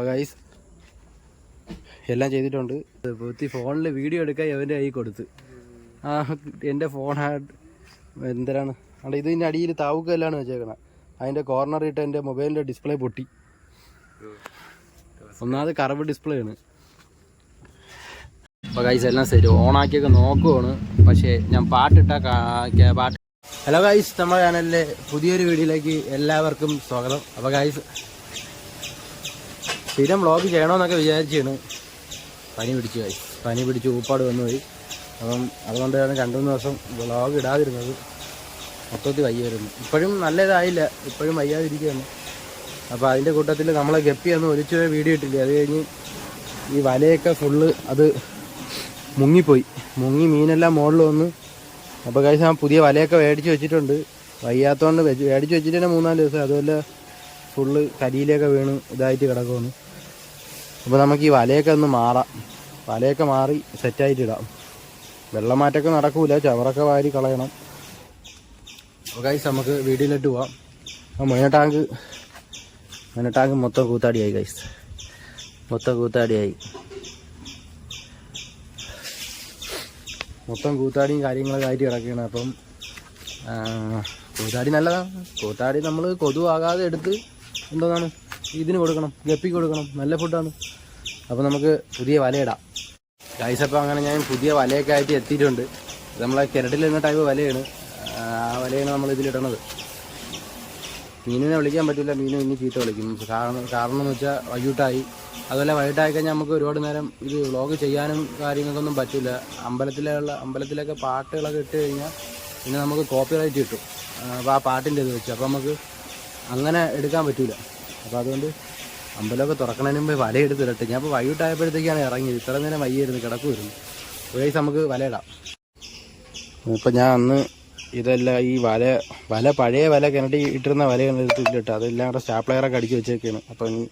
അപ്പോൾ ഗൈസ് എല്ലാം ചെയ്തിട്ടുണ്ട്. പൂത്തി ഫോണിൽ വീഡിയോ എടുക്കാൻ എവന്റെ കൈ കൊടുത്ത്. ആ എന്റെ ഫോൺ എന്തരാണ് അവിടെ ഇതിന്റെ അടിയിൽ താവുക്കല്ലാണ് വെച്ചേക്കണം. അതിന്റെ കോർണർ ഇട്ട് എന്റെ മൊബൈലിന്റെ ഡിസ്പ്ലേ പൊട്ടി. ഒന്നാമത് കറവ് ഡിസ്പ്ലേ ആണ്. അപ്പോൾ ഗൈസ് എല്ലാം ശരി ഓണാക്കിയൊക്കെ നോക്കുവാണ്. പക്ഷേ ഞാൻ പാട്ടിട്ട പാട്ട്. ഹലോ ഗൈസ് നമ്മുടെ ചാനലിലെ പുതിയൊരു വീഡിയോയിലേക്ക് എല്ലാവർക്കും സ്വാഗതം. അപ്പോൾ ഗൈസ് സ്ഥിരം വ്ളോഗ് ചെയ്യണമെന്നൊക്കെ വിചാരിച്ചാണ് പനി പിടിച്ചു പോയി പനി പിടിച്ച് ഊപ്പാട് വന്നു പോയി അപ്പം അതുകൊണ്ടാണ് രണ്ടു മൂന്ന് ദിവസം വ്ളോഗ് ഇടാതിരുന്നത് മൊത്തത്തിൽ വയ്യായിരുന്നു. ഇപ്പോഴും നല്ലതായില്ല. ഇപ്പോഴും വയ്യാതിരിക്കുകയാണ്. അപ്പോൾ അതിന്റെ കൂട്ടത്തിൽ നമ്മളെ ഗപ്പി ഒന്ന് ഒലിച്ചു വീഡിയോ ഇട്ടില്ല? അത് കഴിഞ്ഞ് ഈ വലയൊക്കെ ഫുള്ള് അത് മുങ്ങിപ്പോയി. മുങ്ങി മീനെല്ലാം മുകളിൽ വന്ന്. അപ്പോൾ കഴിച്ച് ഞാൻ പുതിയ വലയൊക്കെ മേടിച്ച് വെച്ചിട്ടുണ്ട്. വയ്യാത്തതുകൊണ്ട് മേടിച്ച് വെച്ചിട്ട് തന്നെ മൂന്നാൽ ദിവസം. അതുപോലെ ഫുള്ള് കരിയിലൊക്കെ വീണ് ഇതായിട്ട് കിടക്കുമെന്ന് അപ്പോൾ നമുക്ക് ഈ വലയൊക്കെ ഒന്ന് മാറാം. വലയൊക്കെ മാറി സെറ്റായിട്ട് ഇടാം. വെള്ളമാറ്റമൊക്കെ നടക്കൂല ചവറൊക്കെ വാരി കളയണം. അപ്പോൾ കൈസ് നമുക്ക് വീടിലിട്ട് പോവാം. ആ മൈന ടാങ്ക് മൈന ടാങ്ക് മൊത്തം കൂത്താടിയായി കൈസ് മൊത്തം കൂത്താടിയായി. മൊത്തം കൂത്താടിയും കാര്യങ്ങളൊക്കെ ആയിട്ട് കിടക്കുകയാണ്. അപ്പം കൂത്താടി നല്ലതാണ്. കൂത്താടി നമ്മൾ കൊതുവാകാതെ എടുത്ത് എന്തോന്നാണ് ഇതിന് കൊടുക്കണം ഗപ്പിക്ക് കൊടുക്കണം നല്ല ഫുഡാണ് അപ്പോൾ നമുക്ക് പുതിയ വലയിടാം. ഗൈസ് അപ്പോൾ അങ്ങനെ ഞാൻ പുതിയ വലയൊക്കെ ആയിട്ട് എത്തിയിട്ടുണ്ട്. നമ്മളെ കിരട്ടിൽ നിന്ന ടൈപ്പ് വലയാണ്. ആ വലയാണ് നമ്മൾ ഇതിലിടണത്. മീനിനെ വിളിക്കാൻ പറ്റില്ല മീനും ഇനി ചീത്ത വിളിക്കും. കാരണം കാരണം എന്ന് വെച്ചാൽ വൈകിട്ടായി. അതുപോലെ വൈകിട്ടായി കഴിഞ്ഞാൽ നമുക്ക് ഒരുപാട് നേരം ഇത് വ്ളോഗ് ചെയ്യാനും കാര്യങ്ങൾക്കൊന്നും പറ്റില്ല അമ്പലത്തിലുള്ള അമ്പലത്തിലൊക്കെ പാട്ടുകളൊക്കെ ഇട്ട് കഴിഞ്ഞാൽ പിന്നെ നമുക്ക് കോപ്പി റൈറ്റ് കിട്ടും അപ്പോൾ ആ പാട്ടിന്റെ ഇത് വെച്ച്. അപ്പോൾ നമുക്ക് അങ്ങനെ എടുക്കാൻ പറ്റൂല. അപ്പോൾ അതുകൊണ്ട് അമ്പലമൊക്കെ തുറക്കണതിന് മുമ്പ് വലയെടുത്ത് ഇരട്ടെ ഞാൻ ഇപ്പോൾ വൈകിട്ടായപ്പോഴത്തേക്കാണ് ഇറങ്ങിയത്. ഇത്ര നേരം വയ്യായിരുന്നു കിടക്കുമായിരുന്നു ഒരേസ് നമുക്ക് വലയിടാം ഇപ്പം ഞാൻ അന്ന് ഇതെല്ലാം ഈ വല വല പഴയ വല കിണറ്റി ഇട്ടിരുന്ന വല എടുത്തിട്ട് അതെല്ലാം കൂടെ സ്റ്റാപ്ലെയറൊക്കെ അടിച്ച് വെച്ചേക്കാണ്. അപ്പം ഇനി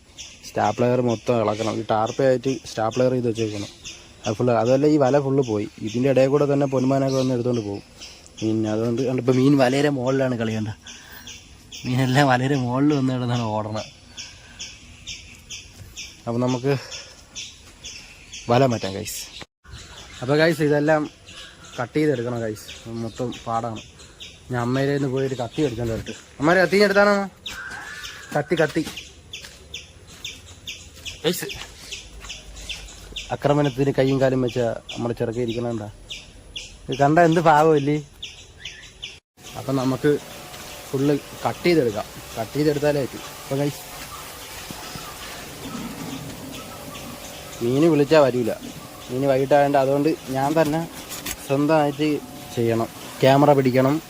സ്റ്റാപ്ലെയർ മൊത്തം ഇളക്കണം. ഈ ടാർപ്പയായിട്ട് സ്റ്റാപ്ലെയർ ചെയ്ത് വെച്ചേക്കണം. അത് ഫുള്ള് അതല്ല ഈ വല ഫുള്ള് പോയി. ഇതിന്റെ ഇടയിൽ കൂടെ തന്നെ പൊന്മാനൊക്കെ വന്ന് എടുത്തുകൊണ്ട് പോകും. പിന്നെ അതുകൊണ്ട് കണ്ടിപ്പോൾ മീൻ വലയുടെ മുകളിലാണ് കളിയേണ്ട മീനെല്ലാം വലയുടെ മുകളിൽ വന്ന് കിടന്നാണ് ഓടണം അപ്പം നമുക്ക് വല മാറ്റാം ഗൈസ് അപ്പോൾ ഗൈസ് ഇതെല്ലാം കട്ട് ചെയ്തെടുക്കണം ഗൈസ് മൊത്തം പാടാണ്. ഞാൻ അമ്മയുടെ നിന്ന് പോയിട്ട് കത്തി എടുക്കാൻ വരട്ട് അമ്മേരെ കത്തി എടുത്താണോ? കത്തി കത്തി. ഗൈസ് ആക്രമണത്തിന് കൈയും കാലും വെച്ച നമ്മുടെ ചെറുക്കെ ഇരിക്കണണ്ട ഇത് കണ്ട എന്ത് പാവമില്ലേ അപ്പം നമുക്ക് ഫുള്ള് കട്ട് ചെയ്തെടുക്കാം. കട്ട് ചെയ്തെടുത്താലേ പറ്റും. അപ്പം ഗൈസ് മീന് വിളിച്ചാൽ വരില്ല മീന് വൈകിട്ടായതുകൊണ്ട് അതുകൊണ്ട് ഞാൻ തന്നെ സ്വന്തമായിട്ട് ചെയ്യണം. ക്യാമറ പിടിക്കണം.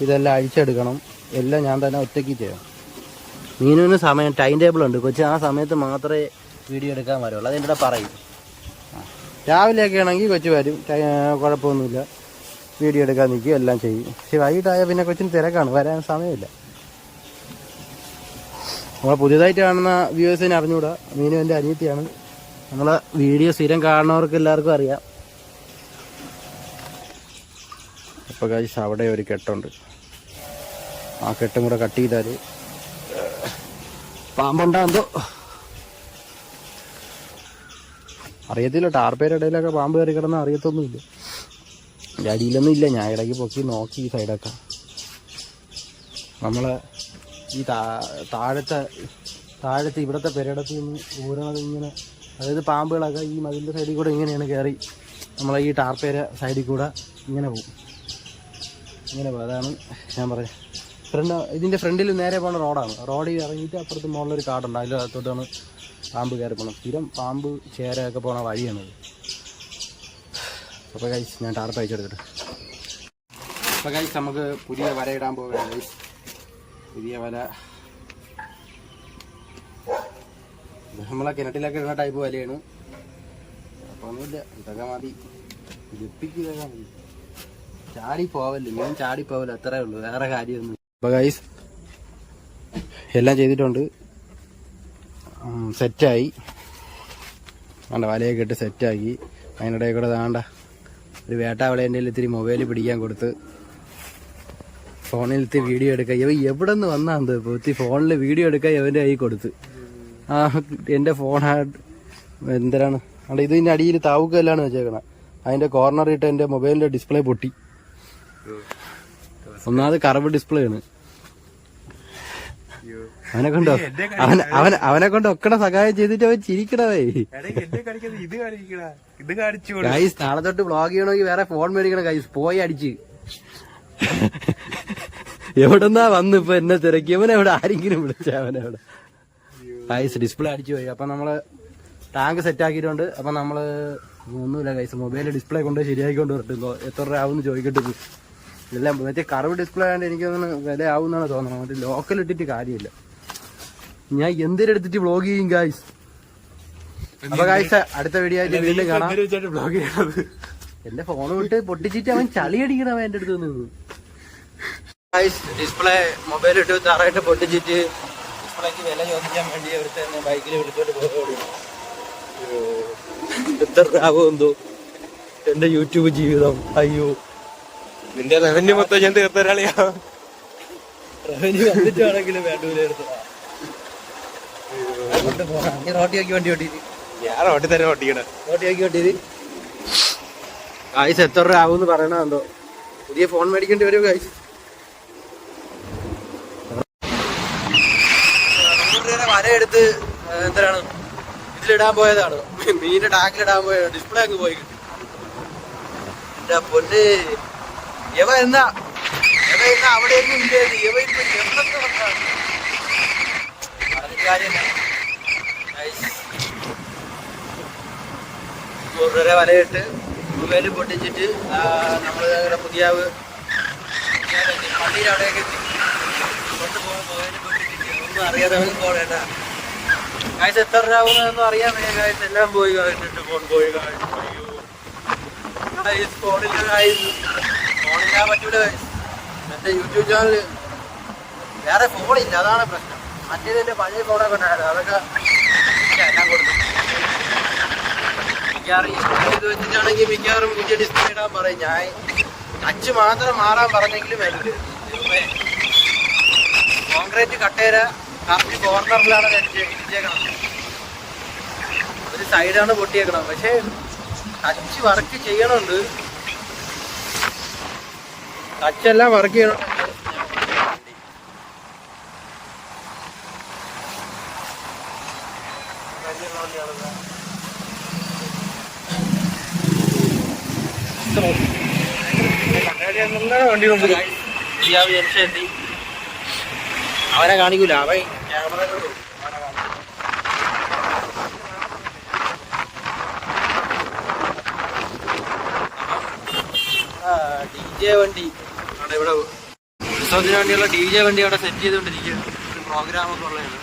ഇതെല്ലാം അഴിച്ചെടുക്കണം. എല്ലാം ഞാൻ തന്നെ ഒറ്റയ്ക്ക് ചെയ്യണം. മീനുവിന് സമയം ടൈം ടേബിൾ ഉണ്ട്. കൊച്ചി ആ സമയത്ത് മാത്രമേ വീഡിയോ എടുക്കാൻ വരുള്ളൂ. അതിന്റെ കൂടെ പറയും. രാവിലെയൊക്കെ ആണെങ്കിൽ കൊച്ചു വരും. കുഴപ്പമൊന്നുമില്ല. വീഡിയോ എടുക്കാൻ നിൽക്കും എല്ലാം ചെയ്യും. പക്ഷെ വൈകിട്ടായാൽ പിന്നെ കൊച്ചിന് തിരക്കാണ്. വരാൻ സമയമില്ല. നമ്മൾ പുതിയതായിട്ട് കാണുന്ന വ്യൂവേഴ്സിനെ അറിഞ്ഞുകൂടാ. മീനു എന്റെ അനിയത്തിയാണ്. നമ്മളെ വീഡിയോ സ്ഥിരം കാണുന്നവർക്ക് എല്ലാവർക്കും അറിയാം. ഇപ്പോൾ കഴിച്ച് അവിടെ ഒരു കെട്ടുണ്ട്. ആ കെട്ടും കൂടെ കട്ട് ചെയ്താൽ പാമ്പുണ്ടാകുമ്പോൾ അറിയത്തില്ല ടാർപ്പേരുടെ ഇടയിലൊക്കെ പാമ്പ് കയറി കിടന്നാൽ അറിയത്തൊന്നുമില്ല. എന്റെ അടിയിലൊന്നും ഇല്ല ഞാൻ ഇടയ്ക്ക് പൊക്കി നോക്കി ഈ സൈഡൊക്കെ നമ്മൾ ഈ താ താഴത്തെ താഴത്തെ ഇവിടുത്തെ പെരടത്തിൽ നിന്ന് ഊരണത് ഇങ്ങനെ അതായത് പാമ്പുകളൊക്കെ ഈ മതിലിന്റെ സൈഡിൽ കൂടെ ഇങ്ങനെയാണ് കയറി നമ്മളെ ഈ ടാർപ്പേര സൈഡിൽ കൂടെ ഇങ്ങനെ പോകും. ഇങ്ങനെ പോകും. അതാണ് ഞാൻ പറയാം. ഫ്രണ്ട് ഇതിന്റെ ഫ്രണ്ടിൽ നേരെ പോകുന്ന റോഡാണ്. റോഡിൽ ഇറങ്ങിയിട്ട് അപ്പുറത്ത് മുകളിലൊരു കാടുണ്ട്. അതിന്റെ അകത്തോട്ടാണ് പാമ്പ് കയറി പോകണം സ്ഥിരം പാമ്പ് ചേരയൊക്കെ പോകുന്ന വഴിയാണത്. അപ്പോൾ കഴിച്ച് ഞാൻ ടാർപ്പ് അയച്ചെടുത്തിട്ട്. അപ്പോൾ കഴിച്ച് നമുക്ക് പുതിയ വല ഇടാൻ പോവുകയാണ്. കൈസ് പുതിയ വല നമ്മളെ കിണറ്റിലൊക്കെ ഇടുന്ന ടൈപ്പ് വലയാണ്. അപ്പോൾ ഒന്നുമില്ല ഇതൊക്കെ മതി. ഗപ്പിക്ക് ഇതൊക്കെ മതി. ചാടി പോവല്ലേ? മീൻ ചാടി പോവല്ലോ? അത്രേ ഉള്ളൂ വേറെ കാര്യമൊന്നും അപ്പോൾ ഗൈസ് എല്ലാം ചെയ്തിട്ടുണ്ട്. സെറ്റായി വേണ്ട വലയൊക്കെ ഇട്ട് സെറ്റാക്കി അതിനിടയിൽ കൂടെ വേണ്ട ഒരു വേട്ടാവളേന്റെ ഇത്തിരി മൊബൈൽ പിടിക്കാൻ കൊടുത്ത് ഫോണിലത്തെ വീഡിയോ എടുക്കാൻ. ഇവ എവിടെ നിന്ന് വന്നാന്ന് ഇത്തി ഫോണിൽ വീഡിയോ എടുക്കാൻ ഇവന്റെ കൈ കൊടുത്ത്. ആ എന്റെ ഫോൺ എന്തരാണ് അവിടെ ഇതിന്റെ അടിയിൽ താവുകല്ലാണ് വെച്ചേക്കണം. അതിന്റെ കോർണർ ഇട്ട് എന്റെ മൊബൈലിന്റെ ഡിസ്പ്ലേ പൊട്ടി. ഒന്നാമത് കറവ് ഡിസ്പ്ലേ ആണ്. അവനെ കൊണ്ടോ അവൻ അവൻ അവനെ കൊണ്ട് ഒക്കണ സഹായം ചെയ്തിട്ട് അവൻ ചിരിക്കണവേ ഇത് കാണിക്കണ ഇത് കാണിച്ചു ഗൈസ് നാളെ തൊട്ട് ബ്ലോഗ് ചെയ്യണമെങ്കിൽ വേറെ ഫോൺ മേടിക്കണം ഗൈസ് പോയി അടിച്ച്. എവിടെന്നാ വന്ന് ഇപ്പൊ എന്നെ തിരക്കി? അവൻ എവിടെ? ആരെങ്കിലും വിളിച്ച അവനെവിടെ ഗൈസ് ഡിസ്പ്ലേ അടിച്ചു പോയി. അപ്പൊ നമ്മൾ ടാങ്ക് സെറ്റ് ആക്കിയിട്ടുണ്ട്. അപ്പൊ നമ്മൾ ഒന്നുമില്ല ഗൈസ് മൊബൈൽ ഡിസ്പ്ലേ കൊണ്ട് ശരിയാക്കിക്കൊണ്ട് വരട്ടെ. എത്ര രൂപ ആവുമെന്ന് ചോദിക്കട്ടെ. ഇത്. ഇതെല്ലാം മറ്റേ കറവ് ഡിസ്പ്ലേ ആയതുകൊണ്ട് എനിക്ക് വില ആവുന്നാണ് തോന്നുന്നത്. മറ്റേ ലോക്കൽ ഇട്ടിട്ട് കാര്യമില്ല. ഞാൻ എന്തിനെടുത്തിട്ട് വ്ളോഗ് ചെയ്യും ഗായ്സ് അപ്പൊ ഗായ്സ് അടുത്ത വീഡിയോ ആയിട്ട് വീണ്ടും കാണാം. ബ്ലോഗ് ചെയ്യണത്? എന്റെ ഫോൺ വിട്ട് പൊട്ടിച്ചിട്ട് അവൻ ചളി അടിക്കണം എന്റെ അടുത്ത് നിന്ന് ഡിസ്പ്ലേ മൊബൈൽ ഇട്ട് താറായിട്ട് പൊട്ടിച്ചിട്ട് ഡിസ്പ്ലേക്ക് വില ചോദിക്കാൻ വേണ്ടി അവിടുത്തെ ബൈക്കിൽ വിളിച്ചോണ്ട് പോകുന്നു എത്ര എന്തോ? എന്റെ യൂട്യൂബ് ജീവിതം. അയ്യോ. നിന്റെ റവന്യൂ മൊത്തം ഞാൻ തീർത്ത ഒരാളെയാ. റവന്യൂ വന്നിട്ടാണെങ്കിലും വേണ്ടൂല റോട്ടിയാക്കി വണ്ടി ഓട്ടിയിട്ട് ഞാൻ റോട്ടിൽ തന്നെ ഓട്ടിക്കണ റോട്ടിയാക്കി വണ്ടിയത് കായ്സ് എത്ര രൂപ ആവും പറയണോ പുതിയ ഫോൺ മേടിക്കേണ്ടി വരും കായ്സ് വര എടുത്ത് എന്താണ് ഇതിലിടാൻ പോയതാണ്. മീനിന്റെ ടാങ്കിലിടാൻ പോയ ഡിസ്പ്ലേ അങ്ങ് പോയി. പൊന്ന്. യവ എന്നാ? യവ എന്നാ അവിടെയൊന്നും ഇല്ലായിരുന്നു യവ ഇപ്പൊ എന്തൊക്കെ കാര്യമില്ല. നൂറ് വലയിട്ട് മൊബൈൽ പൊട്ടിച്ചിട്ട് നമ്മൾ പുതിയ പള്ളിയിൽ അവിടെയൊക്കെ എത്തി. കൊണ്ടുപോകാൻ മൊബൈൽ പൊട്ടിച്ചിട്ട് ഒന്നും അറിയാതെ അവൻ പോകേണ്ട കാഴ്ച എത്ര രൂപ അറിയാൻ വയ്യ കാഴ്ച എല്ലാം പോയി കാണിച്ചിട്ട് ഫോൺ പോയി അയ്യോ. ഫോണില്ല ഫോണില്ലാൻ പറ്റൂല എന്റെ യൂട്യൂബ് ചാനൽ വേറെ ഫോണില്ല അതാണ് പ്രശ്നം. മറ്റേതിന്റെ പഴയ ഫോണൊക്കെ ഉണ്ടായിരുന്നു. അതൊക്കെ എല്ലാം കൊടുത്തു. മിക്കവാറും ഇത് വെച്ചിട്ടാണെങ്കിൽ മിക്കവാറും പുതിയ ഡിസ്പ്ലേ ഇടാൻ പറയും. ഞാൻ ടച്ച് മാത്രം മാറാൻ പറഞ്ഞെങ്കിലും എനിക്ക് കോൺക്രീറ്റ് കട്ടേര കറക്റ്റ് കോർണറിലാണ് ഇടിച്ചേക്കണം ഒരു സൈഡാണ് പൊട്ടിയേക്കണം പക്ഷേ ടച്ച് വർക്ക് ചെയ്യണുണ്ട്. ടച്ചെല്ലാം വർക്ക് ചെയ്യണം വണ്ടി കൊണ്ട് ഇയാവ് ജംഗ്ഷൻ എത്തി അവനെ കാണിക്കൂല. അവൻ ക്യാമറ ഡി ജെ വണ്ടി. ഇവിടെ ഉത്സവത്തിന് വേണ്ടിയുള്ള ഡി ജെ വണ്ടി അവിടെ സെറ്റ് ചെയ്തുകൊണ്ടിരിക്കുകയാണ്. ഒരു പ്രോഗ്രാം ഒക്കെ ഉള്ളതാണ്.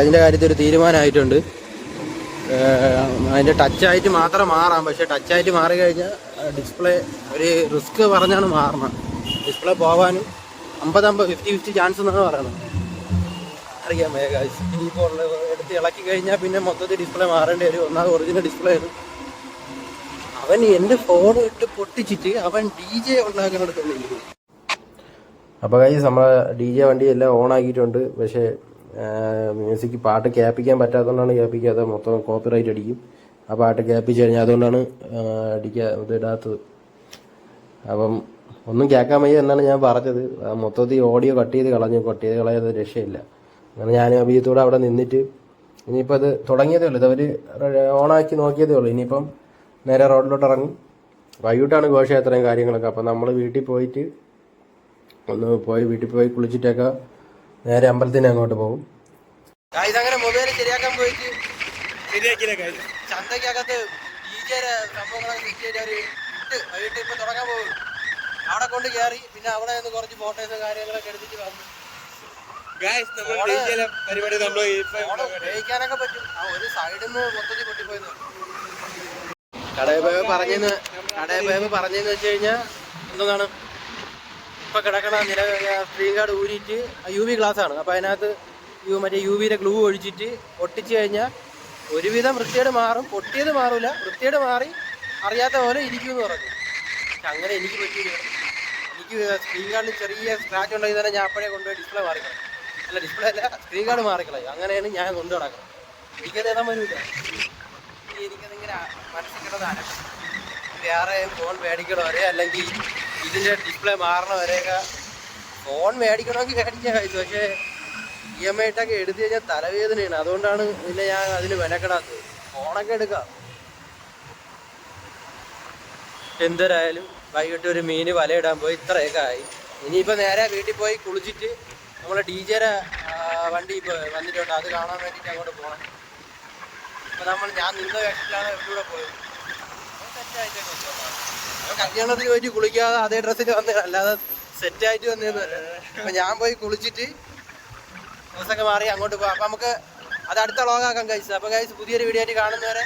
അതിന്റെ കാര്യത്തിൽ ഒരു തീരുമാനമായിട്ടുണ്ട്. ഏഹ് അതിന്റെ ടച്ചായിട്ട് മാത്രം മാറാം. പക്ഷെ ടച്ചായിട്ട് മാറി കഴിഞ്ഞാൽ ഡിസ്പ്ലേ ഒരു റിസ്ക് പറഞ്ഞാണ് മാറണം ഡിസ്പ്ലേ പോകാനും അമ്പത് അമ്പത് ഫിഫ്റ്റി ഫിഫ്റ്റി ചാൻസ് എന്നാണ് പറയുന്നത്. അറിയാം മേഘാസ് ഇനിയിപ്പോൾ എടുത്ത് ഇളക്കി കഴിഞ്ഞാൽ പിന്നെ മൊത്തത്തിൽ ഡിസ്പ്ലേ മാറേണ്ടി വരും. ഒന്നാമത് ഒറിജിനൽ ഡിസ്പ്ലേ ആണ്. അവൻ എന്റെ ഫോൺ ഇട്ട് പൊട്ടിച്ചിട്ട് അവൻ ഡി ജെ ഉണ്ടാക്കാൻ എടുക്കുന്നില്ല. അപ്പോൾ കഴിഞ്ഞ് നമ്മളെ ഡി ജെ വണ്ടി എല്ലാം ഓൺ ആക്കിയിട്ടുണ്ട്. പക്ഷേ മ്യൂസിക് പാട്ട് കേൾപ്പിക്കാൻ പറ്റാത്തതുകൊണ്ടാണ് കേൾപ്പിക്കാതെ മൊത്തം കോപ്പിറൈറ്റ് അടിക്കും. ആ പാട്ട് കേൾപ്പിച്ച് കഴിഞ്ഞാൽ അതുകൊണ്ടാണ് അടിക്കാ ഇത് ഇടാത്തത് അപ്പം ഒന്നും കേൾക്കാൻ വയ്യ എന്നാണ് ഞാൻ പറഞ്ഞത്. മൊത്തത്തിൽ ഓഡിയോ കട്ട് ചെയ്ത് കളഞ്ഞു. കട്ട് ചെയ്ത് കളയാതെ രക്ഷയില്ല. അങ്ങനെ ഞാൻ അഭിജിത്തോടെ അവിടെ നിന്നിട്ട് ഇനിയിപ്പോൾ അത് തുടങ്ങിയതേ ഉള്ളൂ. ഇതവർ ഓണാക്കി നോക്കിയതേ ഉള്ളൂ. ഇനിയിപ്പം നേരെ റോഡിലോട്ട് ഇറങ്ങും. വൈകിട്ടാണ് ഘോഷയാത്രയും കാര്യങ്ങളൊക്കെ. അപ്പം നമ്മൾ വീട്ടിൽ പോയിട്ട് ഒന്ന് പോയി വീട്ടിൽ പോയി കുളിച്ചിട്ടൊക്കെ നേരെ അമ്പലത്തിന് അങ്ങോട്ട് പോകും. അങ്ങനെ മൊബൈൽ ശരിയാക്കാൻ പോയിട്ട് ശരിയാക്കിയില്ല ചന്തക്കകത്ത് ഡി ജെ സംഭവങ്ങളൊക്കെ സെറ്റ് ചെയ്ത് അവർ ഇട്ട് വൈകിട്ട് ഇപ്പൊ തുടങ്ങാൻ പോകും. അവിടെ കൊണ്ട് കയറി പിന്നെ അവിടെ നിന്ന് കുറച്ച് ഫോട്ടോസ് കാര്യങ്ങളൊക്കെ എടുത്തിട്ട് വന്നു. ഗായ്സ് നമ്മൾ ഡീജെ പരിപാടി നമ്മൾ ഫോണ് ഉപയോഗിക്കാനൊക്കെ പറ്റും. ആ ഒരു സൈഡിൽ നിന്ന് മൊത്തത്തിൽ പൊട്ടിപ്പോയത് പറഞ്ഞെന്ന് വെച്ച് കഴിഞ്ഞാൽ എന്താണ്? ഇപ്പൊ കിടക്കണ നില സ്ക്രീൻ കാർഡ് ഊരിയിട്ട് യു വി ഗ്ലാസ് ആണ്. അപ്പൊ അതിനകത്ത് യു മറ്റേ യു വിയുടെ ഗ്ലൂ ഒഴിച്ചിട്ട് ഒട്ടിച്ച് കഴിഞ്ഞാൽ ഒരുവിധം വൃത്തിയേട് മാറും. പൊട്ടിയത് മാറൂല. വൃത്തിയേട് മാറി അറിയാത്ത പോലെ ഇരിക്കും എന്ന് പറഞ്ഞു. പക്ഷെ അങ്ങനെ എനിക്ക് പറ്റിയില്ല. എനിക്ക് സ്ക്രീൻ കാർഡിൽ ചെറിയ സ്ക്രാച്ച് ഉണ്ടെങ്കിൽ തന്നെ ഞാൻ അപ്പോഴേ കൊണ്ടുപോയി ഡിസ്പ്ലേ മാറി അല്ല ഡിസ്പ്ലേ അല്ല സ്ക്രീൻ കാർഡ് മാറിക്കളയും. അങ്ങനെയാണ് ഞാൻ കൊണ്ടു നടക്കുന്നത്. എനിക്കത് ഏതാ വരില്ല എനിക്കതിങ്ങനെ മനസ്സിൽ കിടന്നാണ് വേറെ ഫോൺ മേടിക്കണോ അല്ലെങ്കിൽ ഇതിന്റെ ഡിസ്പ്ലേ മാറണ വരെയൊക്കെ ഫോൺ മേടിക്കണമെങ്കിൽ മേടിക്കാൻ കഴിച്ചു. പക്ഷേ ഇ എം ഐ ഇട്ടൊക്കെ എടുത്തു കഴിഞ്ഞാൽ തലവേദനയാണ്. അതുകൊണ്ടാണ് പിന്നെ ഞാൻ അതിന് വിലക്കെടാത്തത് ഫോണൊക്കെ എടുക്കാം. എന്തരായാലും വൈകിട്ട് ഒരു മീന് വലയിടാൻ പോയി ഇത്രയൊക്കെ ആയി. ഇനിയിപ്പോൾ നേരെ വീട്ടിൽ പോയി കുളിച്ചിട്ട് നമ്മളെ ഡി ജെയുടെ വണ്ടി ഇപ്പോൾ വന്നിട്ടുണ്ട്. അത് കാണാൻ വേണ്ടിയിട്ട് അങ്ങോട്ട് പോകണം ഇപ്പം നമ്മൾ ഞാൻ നിന്ന വേഷത്തിലാണ് എവിടെ പോയത്. കല്യാണത്തിന് പോയിട്ട് കുളിക്കാതെ അതേ ഡ്രസ്സിൽ വന്നത് അല്ലാതെ സെറ്റായിട്ട് വന്നേന്നല്ല അപ്പൊ ഞാൻ പോയി കുളിച്ചിട്ട് ഡ്രസ്സൊക്കെ മാറി അങ്ങോട്ട് പോകാം അപ്പൊ നമുക്ക് അത് അടുത്ത വ്ളോഗാക്കാം കഴിച്ചത് അപ്പൊ കഴിച്ച് പുതിയൊരു വീഡിയോ ആയിട്ട് കാണുന്നവരെ